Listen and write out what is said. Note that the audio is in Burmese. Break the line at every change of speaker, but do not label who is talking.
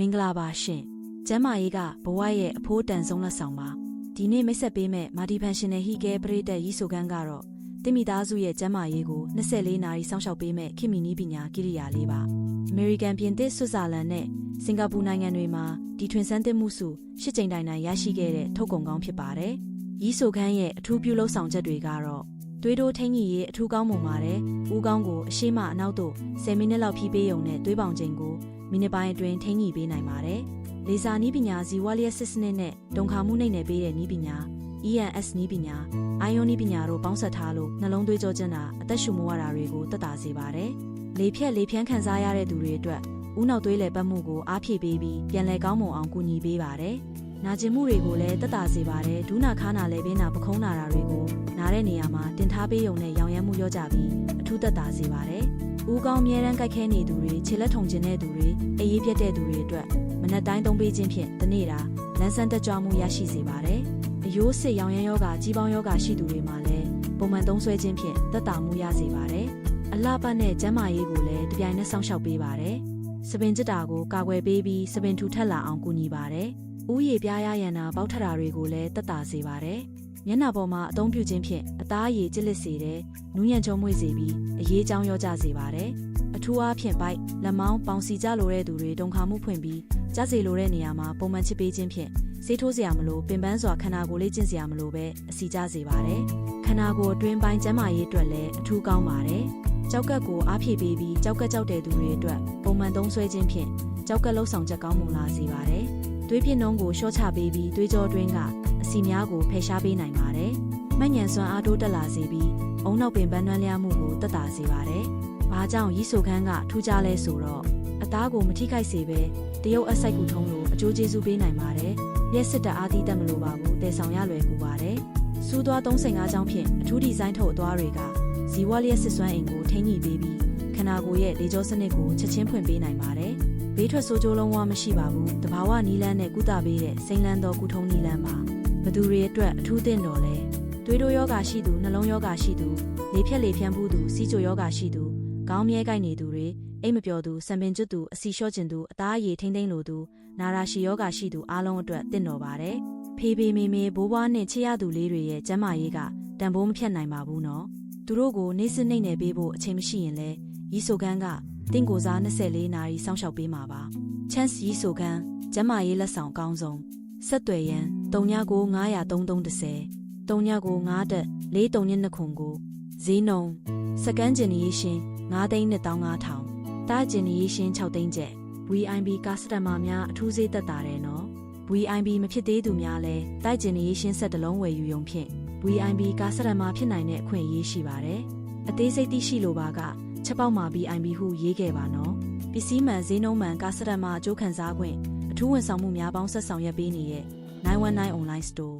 မင်္ဂလာပါရှင်ကျမ်းမာရေးကဘဝရဲ့အဖိုးတန်ဆုံးလက်ဆောင်ပါဒီနေ့မိတ်ဆက်ပေးမဲ့မာဒီဖန်ရှင်နယ်ဟီကဲပရိသတ်ရီဆိုခန်းကတော့တိမိသားစုရဲ့ကျမ်းမာရေးကို24နာရီစောင့်ရှောက်ပေးမဲ့ခင်မီနီးပညာကိရိယာလေးပါအမေရိကန်ပြင်သစ်ဆွစ်ဇာလန်နဲ့စင်ကာပူနိုင်ငံတွေမှာဒီထွင်ဆန်းသစ်မှုစုရှစ်ကြိမ်တိုင်တိုင်ရရှိခဲ့တဲ့ထုတ်ကုန်ကောင်းဖြစ်ပါတယ်ရီဆိုခန်းရဲ့အထူးပြုလုပ်ဆောင်ချက်တွေကတော့ သွေးတိုးထိန်းကြီးရေးအထူးကောင်းမွန်ပါတယ်။ဦးကောင်းကိုအရှိမအနောက်သို့10မိနစ်လောက်ဖြီးပေးရုံနဲ့သွေးပေါင်ချိန်ကိုမိနစ်ပိုင်းအတွင်းထိန်းကြီးပေးနိုင်ပါတယ်။လေဆာနီးပညာဇီဝလျက်စစ်စနစ်နဲ့တုံခါမှုနှိမ့်နယ်ပေးတဲ့နီးပညာ ENS နီးပညာအာယွန်နီးပညာတို့ပေါင်းစပ်ထားလို့နှလုံးသွေးကြောကျန်းတာအသက်ရှူမဝတာတွေကိုတက်တာစေပါတယ်။လေဖြတ်လေဖြန်းခံစားရတဲ့သူတွေအတွက်ဦးနောက်သွေးလည်ပတ်မှုကိုအားဖြည့်ပေးပြီးပြန်လည်ကောင်းမွန်အောင်ကူညီပေးပါတယ်။ နာကျင်မှုတွေကိုလည်းတက်တာစေပါတယ်ဒူးနာခါနာလည်းပင်နာပခုံးနာတာတွေကိုနားတဲ့နေရာမှာတင်ထားပေးရုံနဲ့ရောင်ရဲမှုရောကြပြီးအထူးတက်တာစေပါတယ်။ဦးကောင်းမြဲတမ်းကြိုက်ခဲနေသူတွေခြေလက်ထုံကျင်တဲ့သူတွေအေးရေးပြတ်တဲ့သူတွေအတွက်မနက်တိုင်းသုံးပေးခြင်းဖြင့်တနေ့တာလန်းဆန်းတက်ကြွမှုရရှိစေပါတယ်။အယိုးစစ်ရောင်ရမ်းယောဂကြီးပေါင်းယောဂရှိသူတွေမှာလည်းပုံမှန်သုံးဆွဲခြင်းဖြင့်တက်တာမှုရစေပါတယ်။အလှပနဲ့ကျန်းမာရေးကိုလည်းတပြိုင်နက်ဆောင်ရှောက်ပေးပါတယ်။စပင်ကျစ်တာကိုကာကွယ်ပေးပြီးစပင်ထူထပ်လာအောင်ကူညီပါတယ်။ ဥယျာဉ်ပြားရရန်နာပေါက်ထတာတွေကိုလည်းတက်တာစေပါတယ်။မျက်နှာပေါ်မှာအသုံးပြုခြင်းဖြင့်အသားအရည်ကျစ်လစ်စေတဲ့နူးညံ့ချုံမွေ့စေပြီးအရေးကြောင်းရောကြစေပါတယ်။အထူးအားဖြင့်ပိုက်လက်မောင်းပေါင်စီကြလိုတဲ့သူတွေဒုံခါမှုဖွင့်ပြီးကြားစေလိုတဲ့နေရာမှာပုံမှန်ချစ်ပေးခြင်းဖြင့်ဆေးထိုးစရာမလိုပင်ပန်းစွာခန္ဓာကိုယ်လေးကျင့်စရာမလိုပဲအစီကြစေပါတယ်။ခန္ဓာကိုယ်အတွင်းပိုင်းကျန်းမာရေးအတွက်လည်းအထူးကောင်းပါတယ်။ကြောက်ကက်ကိုအားဖြည့်ပေးပြီးကြောက်ကက်ကြောက်တဲ့သူတွေအတွက်ပုံမှန်သုံးဆွဲခြင်းဖြင့်ကြောက်ကက်လှုပ်ဆောင်ချက်ကောင်းမွန်လာစေပါတယ်။ သွေးပြည့်နှုံးကိုလျှော့ချပေးပြီးသွေးကြောတွင်းကအစီများကိုဖယ်ရှားပေးနိုင်ပါတယ်။မှတ်ဉဏ်စွမ်းအားတိုးတက်လာစေပြီးအုံနောက်ပင်ပန်းနှွမ်းလျားမှုကိုတက်တာစေပါတယ်။ဘာကြောင့်ရီဆိုခန်းကထူးခြားလဲဆိုတော့အသားကိုမထိခိုက်စေပဲတရုတ်အစိုက်ကူထုံးလို့အကျိုးကျေးဇူးပေးနိုင်ပါတယ်။ရက်စစ်တအားသီးတက်မလို့ပါဘူးတည်ဆောင်ရလွယ်ကူပါတယ်။စူးသွား35ချောင်းဖြင့်အထူးဒီဇိုင်းထုတ်အသွားတွေကဇီဝလျက်စစ်စွမ်းအင်ကိုထိန်းညှိပေးပြီးခန္ဓာကိုယ်ရဲ့လေကြောစနစ်ကိုချက်ချင်းဖွင့်ပေးနိုင်ပါတယ်။ ဘေးထွက်ဆိုးကျိုးလုံးဝမရှိပါဘူး။တဘာဝနီးလန်းနဲ့ကုသပေးတဲ့စိမ့်လန်းသောကုထုံးနီးလန်းပါ။ဘသူတွေအတွက်အထူးသင့်တော်လဲ။သွေးတိုးယောဂရှိသူနှလုံးယောဂရှိသူလေဖြတ်လေဖြန်းမှုသူစီးချိုယောဂရှိသူခေါင်းမြဲကိုက်နေသူတွေအိမ်မပျော်သူစံပင်ကျွတ်သူအစီလျှော့ကျင်သူအသားအရည်ထိမ့်သိမ့်လိုသူနာရာရှီယောဂရှိသူအားလုံးအတွက်တင့်တော်ပါတယ်။ဖေးဖေးမေမေဘိုးဘွားနဲ့ချစ်ရသူလေးတွေရဲ့ကျမ်းမာရေးကတန်ဖိုးမဖြတ်နိုင်ပါဘူးနော်။သူတို့ကိုနေစစ်နှိမ့်နေပေးဖို့အချိန်မရှိရင်လဲရီဆိုခန်းက တင့်ကိုစား24နာရီစောင့်ရှောက်ပေးမှာပါ။ Chance ရီဆိုခန်းကျမ်းမာရေးလက်ဆောင်အကောင်းဆုံးဆက်သွယ်ရန်399330 3995တက်4329ခွန်ကိုဈေးနှုန်းစကန်ဂျင်နီရှင်9သိန်း15000တာဂျင်နီရှင်6သိန်းကျပ် VIB ကာစတမာများအထူးဈေးသက်တာတယ်နော် VIB မဖြစ်သေးသူများလည်းတိုက်ဂျင်နီရှင်ဆက်တလုံးဝယ်ယူရုံဖြင့် VIB ကာစတမာဖြစ်နိုင်တဲ့အခွင့်အရေးရှိပါတယ် အသေးစိတ်သိရှိလိုပါကချက်ပေါက်မှာ VIB ဟုရေးခဲ့ပါနော်ပစ္စည်းမှန်ဈေးနှုန်းမှန်ကာစတမာအကျိုးခံစား권အထူးဝန်ဆောင်မှုများပေါင်းဆက်ဆောင်ရွက်ပေးနေတဲ့919 online store